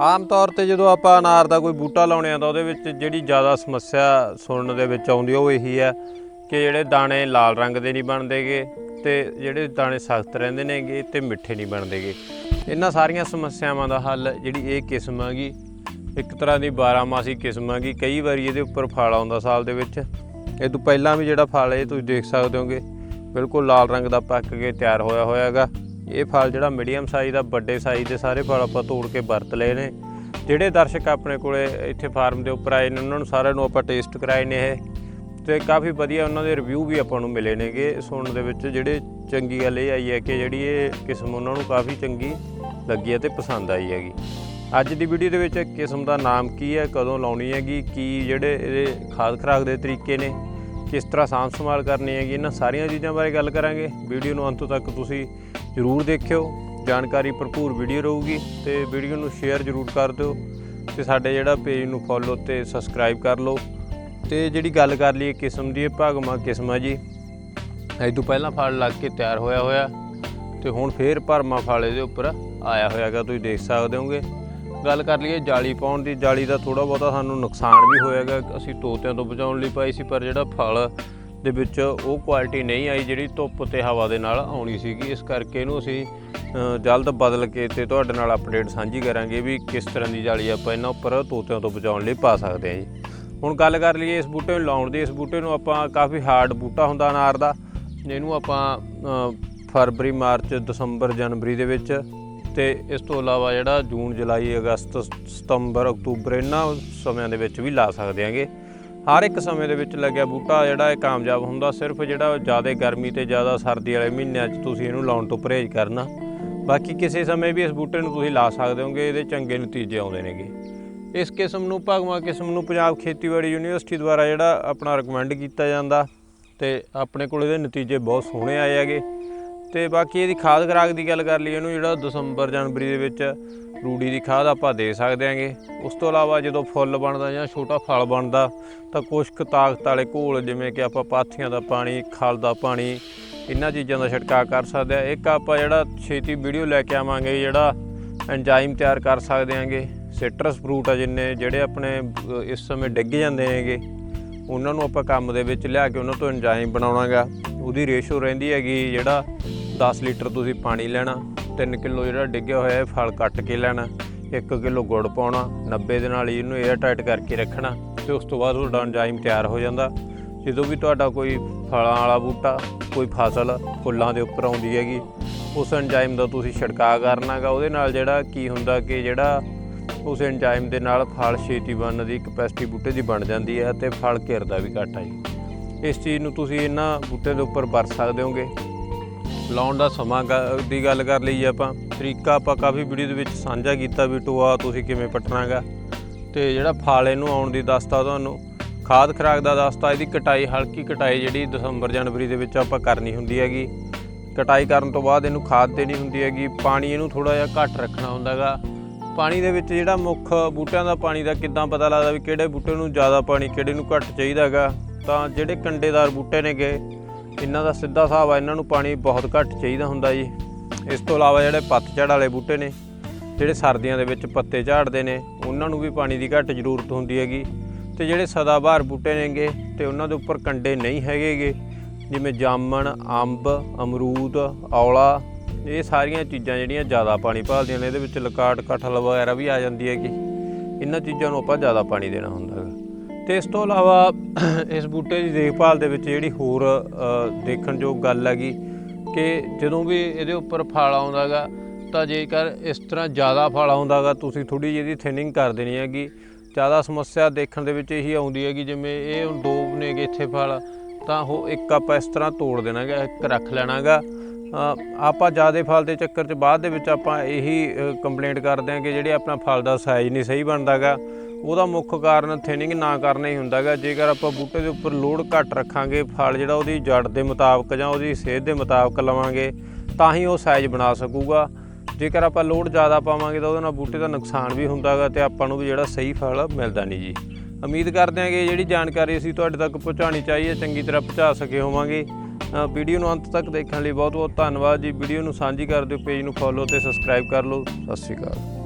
ਆਮ ਤੌਰ ਤੇ ਜਦੋਂ ਆਪਾਂ ਅਨਾਰ ਦਾ ਕੋਈ ਬੂਟਾ ਲਾਉਣੇ ਆ ਤਾਂ ਉਹਦੇ ਵਿੱਚ ਜਿਹੜੀ ਜ਼ਿਆਦਾ ਸਮੱਸਿਆ ਸੁਣਨ ਦੇ ਵਿੱਚ ਆਉਂਦੀ ਉਹ ਇਹੀ ਹੈ ਕਿ ਜਿਹੜੇ ਦਾਣੇ ਲਾਲ ਰੰਗ ਦੇ ਨਹੀਂ ਬਣਦੇਗੇ ਤੇ ਜਿਹੜੇ ਦਾਣੇ ਸਖਤ ਰਹਿੰਦੇ ਨੇਗੇ ਤੇ ਮਿੱਠੇ ਨਹੀਂ ਬਣਦੇਗੇ ਇਹਨਾਂ ਸਾਰੀਆਂ ਸਮੱਸਿਆਵਾਂ ਦਾ ਹੱਲ ਜਿਹੜੀ ਇਹ ਕਿਸਮ ਹੈਗੀ, ਇੱਕ ਤਰ੍ਹਾਂ ਦੀ 12 ਮਾਸੀ ਕਿਸਮ ਹੈਗੀ, ਕਈ ਵਾਰੀ ਇਹਦੇ ਉੱਪਰ ਫਲ ਆਉਂਦਾ ਸਾਲ ਦੇ ਵਿੱਚ। ਇਹ ਤੋਂ ਪਹਿਲਾਂ ਵੀ ਜਿਹੜਾ ਫਲ ਇਹ ਤੁਸੀਂ ਦੇਖ ਸਕਦੇ ਹੋਗੇ, ਬਿਲਕੁਲ ਲਾਲ ਰੰਗ ਦਾ ਪੱਕ ਕੇ ਤਿਆਰ ਹੋਇਆ ਹੋਇਆ ਹੈਗਾ। ਇਹ ਫਲ ਜਿਹੜਾ ਮੀਡੀਅਮ ਸਾਈਜ਼ ਦਾ, ਵੱਡੇ ਸਾਈਜ਼ ਦੇ ਸਾਰੇ ਫਲ ਆਪਾਂ ਤੋੜ ਕੇ ਵਰਤ ਲਏ ਨੇ। ਜਿਹੜੇ ਦਰਸ਼ਕ ਆਪਣੇ ਕੋਲੇ ਇੱਥੇ ਫਾਰਮ ਦੇ ਉੱਪਰ ਆਏ ਨੇ, ਉਹਨਾਂ ਨੂੰ ਸਾਰਿਆਂ ਨੂੰ ਆਪਾਂ ਟੇਸਟ ਕਰਾਏ ਨੇ ਇਹ। ਤੇ ਕਾਫੀ ਵਧੀਆ ਉਹਨਾਂ ਦੇ ਰਿਵਿਊ ਵੀ ਆਪਾਂ ਨੂੰ ਮਿਲੇ ਨੇਗੇ ਸੁਣਨ ਦੇ ਵਿੱਚ, ਜਿਹੜੇ ਚੰਗੀ ਗੱਲ ਇਹ ਆਈ ਹੈ ਕਿ ਜਿਹੜੀ ਇਹ ਕਿਸਮ ਉਹਨਾਂ ਨੂੰ ਕਾਫੀ ਚੰਗੀ ਲੱਗੀ ਹੈ ਤੇ ਪਸੰਦ ਆਈ ਹੈਗੀ। ਅੱਜ ਦੀ ਵੀਡੀਓ ਦੇ ਵਿੱਚ ਕਿਸਮ ਦਾ ਨਾਮ ਕੀ ਹੈ, ਕਦੋਂ ਲਾਉਣੀ ਹੈਗੀ, ਕੀ ਜਿਹੜੇ ਇਹਦੇ ਖਾਦ ਖਰਾਕ ਦੇ ਤਰੀਕੇ ਨੇ, ਕਿਸ ਤਰ੍ਹਾਂ ਸਾਂਭ ਸੰਭਾਲ ਕਰਨੀ ਹੈਗੀ, ਇਹਨਾਂ ਸਾਰੀਆਂ ਚੀਜ਼ਾਂ ਬਾਰੇ ਗੱਲ ਕਰਾਂਗੇ। ਵੀਡੀਓ ਨੂੰ ਅੰਤ ਤੱਕ ਤੁਸੀਂ ਜ਼ਰੂਰ ਦੇਖਿਓ। ਜਾਣਕਾਰੀ ਭਰਪੂਰ ਵੀਡੀਓ ਰਹੂਗੀ ਤੇ ਵੀਡੀਓ ਨੂੰ ਸ਼ੇਅਰ ਜ਼ਰੂਰ ਕਰ ਦਿਓ ਤੇ ਸਾਡੇ ਜਿਹੜਾ ਪੇਜ ਨੂੰ ਫੋਲੋ ਤੇ ਸਬਸਕ੍ਰਾਈਬ ਕਰ ਲਓ। ਤੇ ਜਿਹੜੀ ਗੱਲ ਕਰ ਲਈਏ ਕਿਸਮ ਦੀ, ਇਹ ਭਾਗਮਾ ਕਿਸਮ ਜੀ। ਇਹ ਤੋਂ ਪਹਿਲਾਂ ਫਲ ਲੱਗ ਕੇ ਤਿਆਰ ਹੋਇਆ ਹੋਇਆ ਤੇ ਹੁਣ ਫੇਰ ਭਰਮਾ ਫਲ ਇਹਦੇ ਉੱਪਰ ਆਇਆ ਹੋਇਆਗਾ, ਤੁਸੀਂ ਦੇਖ ਸਕਦੇ ਹੋਗੇ। ਗੱਲ ਕਰ ਲਈਏ ਜਾਲੀ ਪਾਉਣ ਦੀ, ਜਾਲੀ ਦਾ ਥੋੜਾ ਬਹੁਤਾ ਸਾਨੂੰ ਨੁਕਸਾਨ ਵੀ ਹੋਇਆਗਾ। ਅਸੀਂ ਤੋਤਿਆਂ ਤੋਂ ਬਚਾਉਣ ਲਈ ਪਾਈ ਸੀ, ਪਰ ਜਿਹੜਾ ਫਲ ਦੇ ਵਿੱਚ ਉਹ ਕੁਆਲਿਟੀ ਨਹੀਂ ਆਈ ਜਿਹੜੀ ਧੁੱਪ ਤੇ ਹਵਾ ਦੇ ਨਾਲ ਆਉਣੀ ਸੀਗੀ। ਇਸ ਕਰਕੇ ਇਹਨੂੰ ਅਸੀਂ ਜਲਦ ਬਦਲ ਕੇ ਤੇ ਤੁਹਾਡੇ ਨਾਲ ਅਪਡੇਟ ਸਾਂਝੀ ਕਰਾਂਗੇ ਵੀ ਕਿਸ ਤਰ੍ਹਾਂ ਦੀ ਜਾਲੀ ਆਪਾਂ ਇਹਨਾਂ ਉੱਪਰ ਤੋਤਿਆਂ ਤੋਂ ਬਚਾਉਣ ਲਈ ਪਾ ਸਕਦੇ ਹਾਂ ਜੀ। ਹੁਣ ਗੱਲ ਕਰ ਲਈਏ ਇਸ ਬੂਟੇ ਨੂੰ ਲਾਉਣ ਦੀ। ਇਸ ਬੂਟੇ ਨੂੰ ਆਪਾਂ ਕਾਫੀ ਹਾਰਡ ਬੂਟਾ ਹੁੰਦਾ ਅਨਾਰ ਦਾ। ਇਹਨੂੰ ਆਪਾਂ ਫਰਵਰੀ, ਮਾਰਚ, ਦਸੰਬਰ, ਜਨਵਰੀ ਦੇ ਵਿੱਚ ਤੇ ਇਸ ਤੋਂ ਇਲਾਵਾ ਜਿਹੜਾ ਜੂਨ, ਜੁਲਾਈ, ਅਗਸਤ, ਸਤੰਬਰ, ਅਕਤੂਬਰ ਇਹਨਾਂ ਸਮਿਆਂ ਦੇ ਵਿੱਚ ਵੀ ਲਾ ਸਕਦੇ ਹਾਂਗੇ। ਹਰ ਇੱਕ ਸਮੇਂ ਦੇ ਵਿੱਚ ਲੱਗਿਆ ਬੂਟਾ ਜਿਹੜਾ ਇਹ ਕਾਮਯਾਬ ਹੁੰਦਾ, ਸਿਰਫ ਜਿਹੜਾ ਜ਼ਿਆਦਾ ਗਰਮੀ ਤੇ ਜ਼ਿਆਦਾ ਸਰਦੀ ਵਾਲੇ ਮਹੀਨਿਆਂ 'ਚ ਤੁਸੀਂ ਇਹਨੂੰ ਲਾਉਣ ਤੋਂ ਪਰਹੇਜ਼ ਕਰਨਾ। ਬਾਕੀ ਕਿਸੇ ਸਮੇਂ ਵੀ ਇਸ ਬੂਟੇ ਨੂੰ ਤੁਸੀਂ ਲਾ ਸਕਦੇ ਹੋਗੇ, ਇਹਦੇ ਚੰਗੇ ਨਤੀਜੇ ਆਉਂਦੇ ਨੇਗੇ। ਇਸ ਕਿਸਮ ਨੂੰ, ਭਗਵਾ ਕਿਸਮ ਨੂੰ ਪੰਜਾਬ ਖੇਤੀਬਾੜੀ ਯੂਨੀਵਰਸਿਟੀ ਦੁਆਰਾ ਜਿਹੜਾ ਆਪਣਾ ਰეკਮੈਂਡ ਕੀਤਾ ਜਾਂਦਾ ਤੇ ਆਪਣੇ ਕੋਲ ਇਹਦੇ ਨਤੀਜੇ ਬਹੁਤ ਸੋਹਣੇ ਆਏ ਹੈਗੇ। ਤੇ ਬਾਕੀ ਇਹਦੀ ਖਾਦ ਖਰਾਕ ਦੀ ਗੱਲ ਕਰ ਲਈ ਇਹਨੂੰ ਜਿਹੜਾ ਦਸੰਬਰ ਜਨਵਰੀ ਦੇ ਵਿੱਚ ਰੂੜੀ ਦੀ ਖਾਦ ਆਪਾਂ ਦੇ ਸਕਦੇ ਹਾਂਗੇ। ਉਸ ਤੋਂ ਇਲਾਵਾ ਜਦੋਂ ਫੁੱਲ ਬਣਦਾ ਜਾਂ ਛੋਟਾ ਫਲ ਬਣਦਾ, ਤਾਂ ਕੁਛ ਕੁ ਤਾਕਤ ਵਾਲੇ ਘੋਲ, ਜਿਵੇਂ ਕਿ ਆਪਾਂ ਪਾਥੀਆਂ ਦਾ ਪਾਣੀ, ਖਲ ਦਾ ਪਾਣੀ, ਇਹਨਾਂ ਚੀਜ਼ਾਂ ਦਾ ਛਿੜਕਾਅ ਕਰ ਸਕਦੇ ਆ ਇੱਕ ਆਪਾਂ ਜਿਹੜਾ ਛੇਤੀ ਵੀਡੀਓ ਲੈ ਕੇ ਆਵਾਂਗੇ, ਜਿਹੜਾ ਐਂਜ਼ਾਈਮ ਤਿਆਰ ਕਰ ਸਕਦੇ ਹਾਂਗੇ। ਸਿਟਰਸ ਫਰੂਟ ਆ ਜਿੰਨੇ, ਜਿਹੜੇ ਆਪਣੇ ਇਸ ਸਮੇਂ ਡਿੱਗ ਜਾਂਦੇ ਨੇਗੇ ਉਹਨਾਂ ਨੂੰ ਆਪਾਂ ਕੰਮ ਦੇ ਵਿੱਚ ਲਿਆ ਕੇ ਉਹਨਾਂ ਤੋਂ ਐਂਜ਼ਾਈਮ ਬਣਾਉਣਾਗਾ। ਉਹਦੀ ਰੇਸ਼ੋ ਰਹਿੰਦੀ ਹੈਗੀ ਜਿਹੜਾ 10 ਲੀਟਰ ਤੁਸੀਂ ਪਾਣੀ ਲੈਣਾ 3 ਕਿਲੋ ਜਿਹੜਾ ਡਿੱਗਿਆ ਹੋਇਆ ਹੈ ਫਲ ਕੱਟ ਕੇ ਲੈਣਾ 1 ਕਿਲੋ ਗੁੜ ਪਾਉਣਾ 90 ਦੇ ਨਾਲ ਹੀ ਇਹਨੂੰ 에ਅਰ ਟਾਈਟ ਕਰਕੇ ਰੱਖਣਾ ਤੇ ਉਸ ਤੋਂ ਬਾਅਦ ਤੁਹਾਡਾ ਐਂਜ਼ਾਈਮ ਤਿਆਰ ਹੋ ਜਾਂਦਾ। ਜਦੋਂ ਵੀ ਤੁਹਾਡਾ ਕੋਈ ਫਲਾਂ ਵਾਲਾ ਬੂਟਾ, ਕੋਈ ਫਸਲ ਫੁੱਲਾਂ ਦੇ ਉੱਪਰ ਆਉਂਦੀ ਹੈਗੀ, ਉਸ ਐਂਜ਼ਾਈਮ ਦਾ ਤੁਸੀਂ ਛਿੜਕਾਅ ਕਰਨਾਗਾ। ਉਹਦੇ ਨਾਲ ਜਿਹੜਾ ਕੀ ਹੁੰਦਾ ਕਿ ਜਿਹੜਾ ਉਸ ਐਂਜ਼ਾਈਮ ਦੇ ਨਾਲ ਫਲ ਛੇਤੀ ਬਣਨ ਦੀ ਕਪੈਸਿਟੀ ਬੂਟੇ ਦੀ ਬਣ ਜਾਂਦੀ ਹੈ ਤੇ ਫਲ ਘਿਰਦਾ ਵੀ ਘੱਟ ਹੈ ਇਸ ਚੀਜ਼ ਨੂੰ ਤੁਸੀਂ ਇਹਨਾਂ ਬੂਟੇ ਦੇ ਉੱਪਰ ਵਰਤ ਸਕਦੇ ਹੋਗੇ। ਲਾਉਣ ਦਾ ਸਮਾਂ ਗ- ਦੀ ਗੱਲ ਕਰ ਲਈ ਆਪਾਂ। ਤਰੀਕਾ ਆਪਾਂ ਕਾਫੀ ਵੀਡੀਓ ਦੇ ਵਿੱਚ ਸਾਂਝਾ ਕੀਤਾ ਵੀ ਟੋਆ ਤੁਸੀਂ ਕਿਵੇਂ ਪੱਟਣਾਗਾ। ਤੇ ਜਿਹੜਾ ਫਲ ਇਹਨੂੰ ਆਉਣ ਦੀ ਦੱਸਤਾ ਤੁਹਾਨੂੰ। ਖਾਦ ਖਰਾਕ ਦਾ ਦੱਸਤਾ, ਇਹਦੀ ਕਟਾਈ, ਹਲਕੀ ਕਟਾਈ ਜਿਹੜੀ ਦਸੰਬਰ ਜਨਵਰੀ ਦੇ ਵਿੱਚ ਆਪਾਂ ਕਰਨੀ ਹੁੰਦੀ ਹੈਗੀ। ਕਟਾਈ ਕਰਨ ਤੋਂ ਬਾਅਦ ਇਹਨੂੰ ਖਾਦ ਦੇਣੀ ਹੁੰਦੀ ਹੈਗੀ। ਪਾਣੀ ਇਹਨੂੰ ਥੋੜਾ ਜਿਹਾ ਘੱਟ ਰੱਖਣਾ ਹੁੰਦਾਗਾ। ਪਾਣੀ ਦੇ ਵਿੱਚ ਜਿਹੜਾ ਮੁੱਖ ਬੂਟਿਆਂ ਦਾ ਪਾਣੀ ਦਾ ਕਿੱਦਾਂ ਪਤਾ ਲੱਗਦਾ ਵੀ ਕਿਹੜੇ ਬੂਟੇ ਨੂੰ ਜ਼ਿਆਦਾ ਪਾਣੀ, ਕਿਹੜੇ ਨੂੰ ਘੱਟ ਚਾਹੀਦਾਗਾ। ਤਾਂ ਜਿਹੜੇ ਕੰਡੇਦਾਰ ਬੂਟੇ ਨੇਗੇ ਇਹਨਾਂ ਦਾ ਸਿੱਧਾ ਹਿਸਾਬ ਆ, ਇਹਨਾਂ ਨੂੰ ਪਾਣੀ ਬਹੁਤ ਘੱਟ ਚਾਹੀਦਾ ਹੁੰਦਾ ਜੀ। ਇਸ ਤੋਂ ਇਲਾਵਾ ਜਿਹੜੇ ਪੱਤਝੜ ਵਾਲੇ ਬੂਟੇ ਨੇ, ਜਿਹੜੇ ਸਰਦੀਆਂ ਦੇ ਵਿੱਚ ਪੱਤੇ ਝਾੜਦੇ ਨੇ, ਉਹਨਾਂ ਨੂੰ ਵੀ ਪਾਣੀ ਦੀ ਘੱਟ ਜ਼ਰੂਰਤ ਹੁੰਦੀ ਹੈਗੀ। ਤੇ ਜਿਹੜੇ ਸਦਾਬਹਾਰ ਬੂਟੇ ਨੇਗੇ, ਤੇ ਉਹਨਾਂ ਦੇ ਉੱਪਰ ਕੰਡੇ ਨਹੀਂ ਹੈਗੇਗੇ, ਜਿਵੇਂ ਜਾਮਣ, ਅੰਬ, ਅਮਰੂਦ, ਔਲਾ, ਇਹ ਸਾਰੀਆਂ ਚੀਜ਼ਾਂ ਜਿਹੜੀਆਂ ਜ਼ਿਆਦਾ ਪਾਣੀ ਭਾਲਦੀਆਂ ਨੇ, ਇਹਦੇ ਵਿੱਚ ਲਕਾਟ ਕਠਲ ਵਗੈਰਾ ਵੀ ਆ ਜਾਂਦੀ ਹੈਗੀ। ਇਹਨਾਂ ਚੀਜ਼ਾਂ ਨੂੰ ਆਪਾਂ ਜ਼ਿਆਦਾ ਪਾਣੀ ਦੇਣਾ ਹੁੰਦਾ ਤੇ ਇਸ ਤੋਂ ਇਲਾਵਾ ਇਸ ਬੂਟੇ ਦੀ ਦੇਖਭਾਲ ਦੇ ਵਿੱਚ ਜਿਹੜੀ ਹੋਰ ਦੇਖਣਯੋਗ ਗੱਲ ਹੈਗੀ ਕਿ ਜਦੋਂ ਵੀ ਇਹਦੇ ਉੱਪਰ ਫਲ ਆਉਂਦਾਗਾ ਤਾਂ ਜੇਕਰ ਇਸ ਤਰ੍ਹਾਂ ਜ਼ਿਆਦਾ ਫਲ ਆਉਂਦਾਗਾ ਤੁਸੀਂ ਥੋੜੀ ਜਿਹੀ ਇਹਦੀ ਥਿਨਿੰਗ ਕਰ ਦੇਣੀ ਹੈਗੀ। ਜ਼ਿਆਦਾ ਸਮੱਸਿਆ ਦੇਖਣ ਦੇ ਵਿੱਚ ਇਹੀ ਆਉਂਦੀ ਹੈਗੀ ਜਿਵੇਂ ਇਹ ਹੁਣ ਦੋ ਨੇਗੇ ਇੱਥੇ ਫਲ ਤਾਂ ਉਹ ਇੱਕ ਆਪਾਂ ਇਸ ਤਰ੍ਹਾਂ ਤੋੜ ਦੇਣਾਗਾ ਇੱਕ ਰੱਖ ਲੈਣਾਗਾ। ਅ, ਆਪਾਂ ਜ਼ਿਆਦਾ ਫਲ ਦੇ ਚੱਕਰ 'ਚ ਬਾਅਦ ਦੇ ਵਿੱਚ ਆਪਾਂ ਇਹੀ ਕੰਪਲੇਂਟ ਕਰਦੇ ਹਾਂ ਕਿ ਜਿਹੜੇ ਆਪਣਾ ਫਲ ਦਾ ਸਾਈਜ਼ ਨਹੀਂ ਸਹੀ ਬਣਦਾਗਾ। ਉਹਦਾ ਮੁੱਖ ਕਾਰਨ ਥਿਨਿੰਗ ਨਾ ਕਰਨਾ ਹੀ ਹੁੰਦਾਗਾ ਜੇਕਰ ਆਪਾਂ ਬੂਟੇ ਦੇ ਉੱਪਰ ਲੋਡ ਘੱਟ ਰੱਖਾਂਗੇ, ਫਲ ਜਿਹੜਾ ਉਹਦੀ ਜੜ ਦੇ ਮੁਤਾਬਕ ਜਾਂ ਉਹਦੀ ਸਿਹਤ ਦੇ ਮੁਤਾਬਕ ਲਵਾਂਗੇ, ਤਾਂ ਹੀ ਉਹ ਸਾਈਜ਼ ਬਣਾ ਸਕੂਗਾ। ਜੇਕਰ ਆਪਾਂ ਲੋਡ ਜ਼ਿਆਦਾ ਪਾਵਾਂਗੇ ਤਾਂ ਉਹਦੇ ਨਾਲ ਬੂਟੇ ਦਾ ਨੁਕਸਾਨ ਵੀ ਹੁੰਦਾਗਾ ਤੇ ਆਪਾਂ ਨੂੰ ਵੀ ਜਿਹੜਾ ਸਹੀ ਫਲ ਮਿਲਦਾ ਨਹੀਂ ਜੀ। ਉਮੀਦ ਕਰਦੇ ਹਾਂ ਕਿ ਜਿਹੜੀ ਜਾਣਕਾਰੀ ਅਸੀਂ ਤੁਹਾਡੇ ਤੱਕ ਪਹੁੰਚਾਉਣੀ ਚਾਹੀਏ ਚੰਗੀ ਤਰ੍ਹਾਂ ਪਹੁੰਚਾ ਸਕੇ ਹੋਵਾਂਗੇ। ਵੀਡੀਓ ਨੂੰ ਅੰਤ ਤੱਕ ਦੇਖਣ ਲਈ ਬਹੁਤ ਬਹੁਤ ਧੰਨਵਾਦ ਜੀ। ਵੀਡੀਓ ਨੂੰ ਸਾਂਝੀ ਕਰ ਦਿਓ, ਪੇਜ ਨੂੰ ਫੋਲੋ ਤੇ ਸਬਸਕ੍ਰਾਈਬ ਕਰ ਲਓ। ਸਤਿ ਸ਼੍ਰੀ ਅਕਾਲ।